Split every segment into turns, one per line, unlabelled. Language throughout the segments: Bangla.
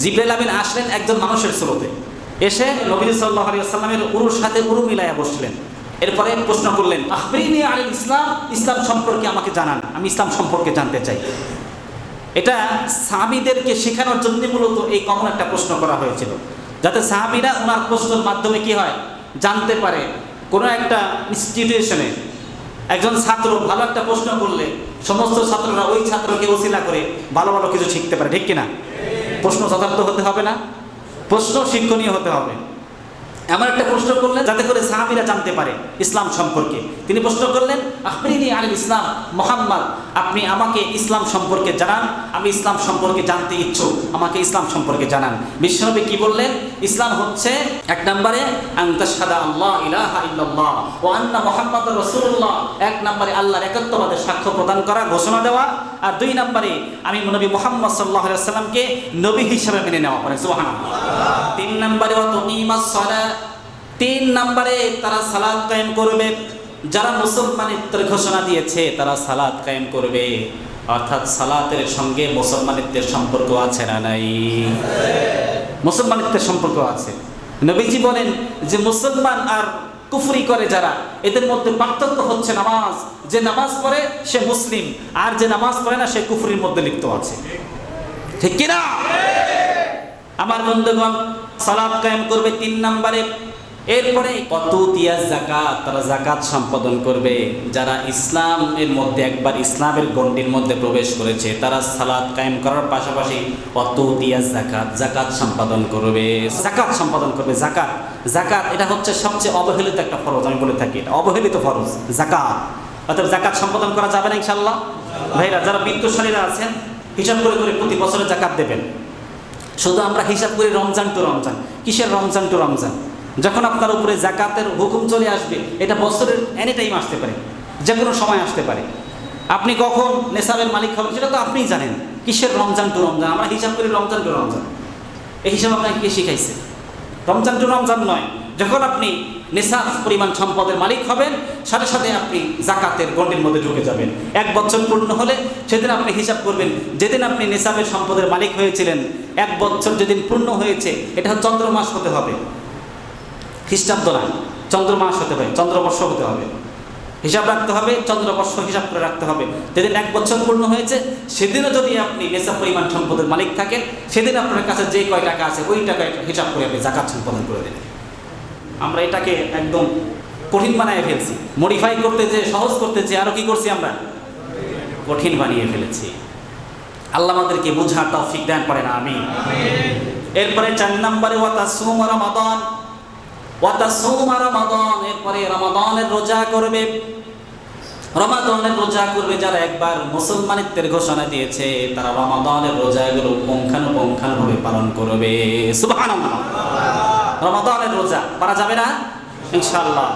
জিব্রাইল আমিন আসলেন একজন মানুষের স্রোতে। এসে নবী সাল্লাহ আলী আসসালামের উরুর সাথে উরু মিলাইয়া বসলেন। এরপরে প্রশ্ন করলেন আখবরিনী আলী ইসলাম ইসলাম সম্পর্কে আমাকে জানান, আমি ইসলাম সম্পর্কে জানতে চাই। এটা সাহাবিদেরকে শেখানোর জন্য মূলত এই কমন একটা প্রশ্ন করা হয়েছিল। যাতে সাহাবিরা ওনার প্রশ্নের মাধ্যমে কি হয়, জানতে পারে। কোনো একটা ইনস্টিটিউশনে একজন ছাত্র ভালো একটা প্রশ্ন করলে, সমস্ত ছাত্ররা ওই ছাত্রকে ওসিলা করে ভালো ভালো কিছু শিখতে পারে, ঠিক কিনা? প্রশ্ন যথার্থ হতে হবে না। প্রশ্ন শিক্ষণীয় হতে হবে। এমন একটা প্রশ্ন করলেন যাতে করে সাহাবিরা জানতে পারে ইসলাম সম্পর্কে। তিনি প্রশ্ন করলেন আখবরিনী আল ইসলাম, মোহাম্মদ, আপনি আমাকে ইসলাম সম্পর্কে জানান। আমি ইসলাম সম্পর্কে জানতে ইচ্ছুক, আমাকে ইসলাম সম্পর্কে জানান। বিশ্বনবী কি বললেন? ইসলাম হচ্ছে এক নম্বরে আল্লাহ ও আন্না মোহাম্মদ রসুল্লাহ এক নম্বরে আল্লাহর একত্ববাদের সাক্ষ্য প্রদান করা, ঘোষণা দেওয়া। আর দুই নম্বরে আমি নবী মোহাম্মদ সাল্লাহ সাল্লামকে নবী হিসাবে মেনে নেওয়া পড়ে সুবাহান তিন নম্বরে তিন নম্বরে তারা সালাদ কায়েম করবে। যারা মুসলমানিত্বের ঘোষণা দিয়েছে, তারা সালাদ কায়েম করবে। অর্থাৎ সালাতের সঙ্গে মুসলমানিত্বের সম্পর্ক আছে না নাই? মুসলমানিত্বের সম্পর্ক আছে। নবীজি বলেন যে মুসলমান আর কুফরি করে যারা, এদের মধ্যে পার্থক্য হচ্ছে নামাজ। যে নামাজ পড়ে সে মুসলিম, আর যে নামাজ পড়ে না সে কুফরির মধ্যে লিপ্ত আছে। ঠিক কিনা? আমার বন্ধুগণ, সালাদ কায়েম করবে তিন নম্বরে। এরপরে কত দিয়া জাকাত তারা জাকাত সম্পাদন করবে। যারা ইসলাম এর মধ্যে একবার ইসলামের গণ্ডির মধ্যে প্রবেশ করেছে, তারা সালাদ কায়েম করার পাশাপাশি কত দিয়া জাকাত জাকাত সম্পাদন করবে। জাকাত সম্পাদন করবে জাকাত জাকাত এটা হচ্ছে সবচেয়ে অবহেলিত একটা ফরজ, আমি বলে থাকি এটা, অবহেলিত ফরজ জাকাত অর্থাৎ জাকাত সম্পাদন করা যাবে না ইনশাল্লাহ ভাইরা, যারা বিত্তশালীরা আছেন, হিসাব করে করে প্রতি বছরে জাকাত দেবেন। শুধু আমরা হিসাব করি রমজান টু রমজান। কিসের রমজান টু রমজান? যখন আপনার উপরে জাকাতের হুকুম চলে আসবে, এটা বছরের এনি টাইম আসতে পারে যে কোনো সময় আসতে পারে। আপনি কখন নেশাবের মালিক হবেন, সেটা তো আপনিই জানেন। কিসের রমজান টু রমজান? আমরা হিসাব করি রমজান টু রমজান। এই হিসাব আপনাকে কে শিখাইছে? রমজান টু রমজান নয়। যখন আপনি নেশাব পরিমাণ সম্পদের মালিক হবেন, সাথে সাথে আপনি জাকাতের গণ্ডির মধ্যে ঢুকে যাবেন। এক বছর পূর্ণ হলে সেদিন আপনি হিসাব করবেন, যেদিন আপনি নেশাবের সম্পদের মালিক হয়েছিলেন, এক বছর যেদিন পূর্ণ হয়েছে, এটা চন্দ্র মাস হতে হবে। খ্রিস্টাব্দ না চন্দ্রমাস হতে হবে, চন্দ্রবর্ষ হতে হবে। হিসাব রাখতে হবে, চন্দ্রবর্ষ হিসাব করে রাখতে হবে। যেদিন এক বছর পূর্ণ হয়েছে, সেদিনও যদি আপনি নেশা পরিমাণ সম্পদের মালিক থাকেন, সেদিন আপনার কাছে যে কয় টাকা আছে, ওই টাকা হিসাব করে আপনি জাকাত সম্পাদন করে দেবেন। আমরা এটাকে একদম কঠিন বানিয়ে ফেলছি। মডিফাই করতে যে, সহজ করতে যে আরও কি করছি আমরা? কঠিন বানিয়ে ফেলেছি। আল্লাহ আমাদেরকে বোঝার তৌফিক দেন পারে না আমি এরপরে চার নম্বরে ওয়াতা সুম রমাদান। ওয়াতা সুম রমাদান এরপরে রমাদানের রোজা করবে। রমাদানের রোজা করবে যারা একবার মুসলমানিত্বের ঘোষণা দিয়েছে তারা রমাদানের রোজাগুলো পুঙ্খানুপুঙ্খানুভাবে পালন করবে। সুবহানাল্লাহ। রমাদানের রোজা পারা যাবে না? ইনশাআল্লাহ।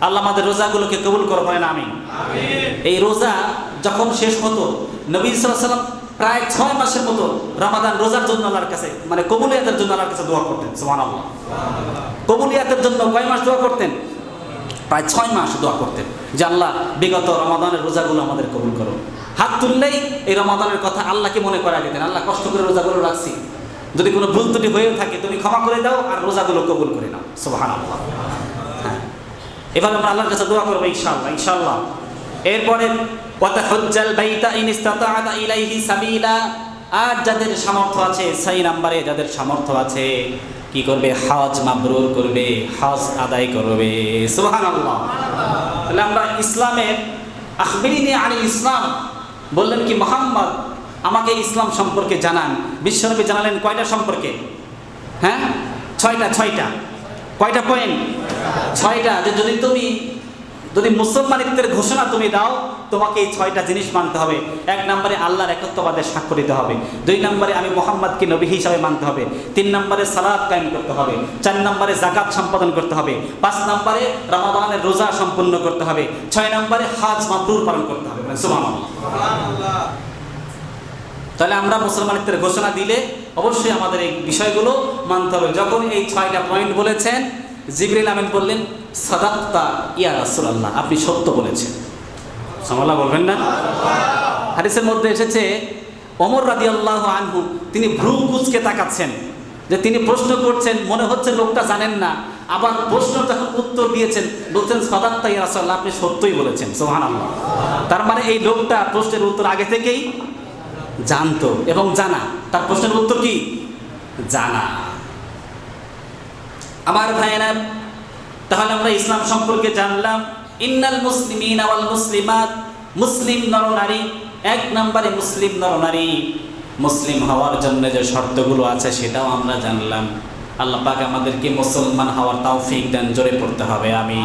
আল্লাহ আমাদের রোজাগুলোকে কবুল করবেন আমি এই রোজা যখন শেষ হতো নবী সাল্লাম প্রায় ছয় মাসের মতো রমাদান রোজার জন্য আল্লাহর কাছে মানে কবুলিয়াতের জন্য আল্লাহর কাছে দোয়া করতেন সুমান আল্লাহ কবুলিয়াতের জন্য কয় মাস দোয়া করতেন? প্রায় ছয় মাস দোয়া করতেন, যে আল্লাহ, বিগত রমাদানের রোজাগুলো আমাদের কবুল করো। হাত তুললেই এই রমাদানের কথা আল্লাহকে মনে করা দিতেন, আল্লাহ কষ্ট করে রোজাগুলো রাখছি। যদি কোনো ভুল ত্রুটি হয়ে থাকে, তুমি ক্ষমা করে দাও আর রোজাগুলো কবুল করে নাও সোহান আল্লাহ হ্যাঁ। এবার আমরা আল্লাহর কাছে দোয়া করব ইনশাআল্লাহ ইনশাআল্লাহ। এরপরে ওয়াতাহুজ্জাল বাইতা ইন ইসতাতাআতা ইলাইহি সাবিলা। আর যাদের সামর্থ্য আছে, সেই নাম্বারে যাদের সামর্থ্য আছে, কি করবে? হজ মাবরুর করবে, হজ আদায় করবে। সুবহানাল্লাহ। তাহলে আমরা ইসলামের আখবিরিনী আলী ইসলাম বললেন কি, মোহাম্মদ, আমাকে ইসলাম সম্পর্কে জানান। বিশ্বনবী জানালেন কয়টা সম্পর্কে? হ্যাঁ? ছয়টা ছয়টা। কয়টা পয়েন্ট ছয়টা। যে যদি তুমি যদি মুসলমানিত্বের ঘোষণা তুমি দাও, তোমাকে এই ছয়টা জিনিস মানতে হবে। এক নম্বরে আল্লাহর একত্ববাদের সাক্ষ্য দিতে হবে। দুই নম্বরে আমি মোহাম্মদকে নবী হিসাবে মানতে হবে। তিন নম্বরে সালাদ কায়েম করতে হবে। চার নম্বরে জাকাত সম্পাদন করতে হবে। পাঁচ নম্বরে রমাদানের রোজা সম্পূর্ণ করতে হবে। ছয় নম্বরে হাজ মাবরুর পালন করতে হবে। তাহলে আমরা মুসলমানিত্বের ঘোষণা দিলে অবশ্যই আমাদের এই বিষয়গুলো মানতে হবে। যখন এই ছয়টা পয়েন্ট বলেছেন জিবরিল আমিন বললেন, সাদাক্তা ইয়া রাসূলুল্লাহ আপনি সত্য বলেছেন। সামাল্লাহ বলবেন না? হাদিসের মধ্যে এসেছে অমর রাদি আল্লাহ আনহু, তিনি ভ্রু কুচকে তাকাচ্ছেন, যে তিনি প্রশ্ন করছেন, মনে হচ্ছে লোকটা জানেন না, আবার প্রশ্ন যখন উত্তর দিয়েছেন, বলছেন সদাত্তা ইয়ারাসাল্লাহ আপনি সত্যই বলেছেন সোহান আল্লাহ তার মানে এই লোকটা প্রশ্নের উত্তর আগে থেকেই জানতো এবং জানা। তার প্রশ্নের উত্তর কি? জানা। আমার ভাইয়েরা, তাহলে আমরা ইসলাম সম্পর্কে জানলাম, ইন্নাল মুসলিমিন আওয়াল মুসলিমাত, মুসলিম নরনারী এক নম্বরে মুসলিম নরনারী মুসলিম হওয়ার জন্য যে শর্তগুলো আছে, সেটাও আমরা জানলাম। আল্লাহ পাক আমাদেরকে মুসলমান হওয়ার তৌফিক দেন, জোরে পড়তে হবে আমি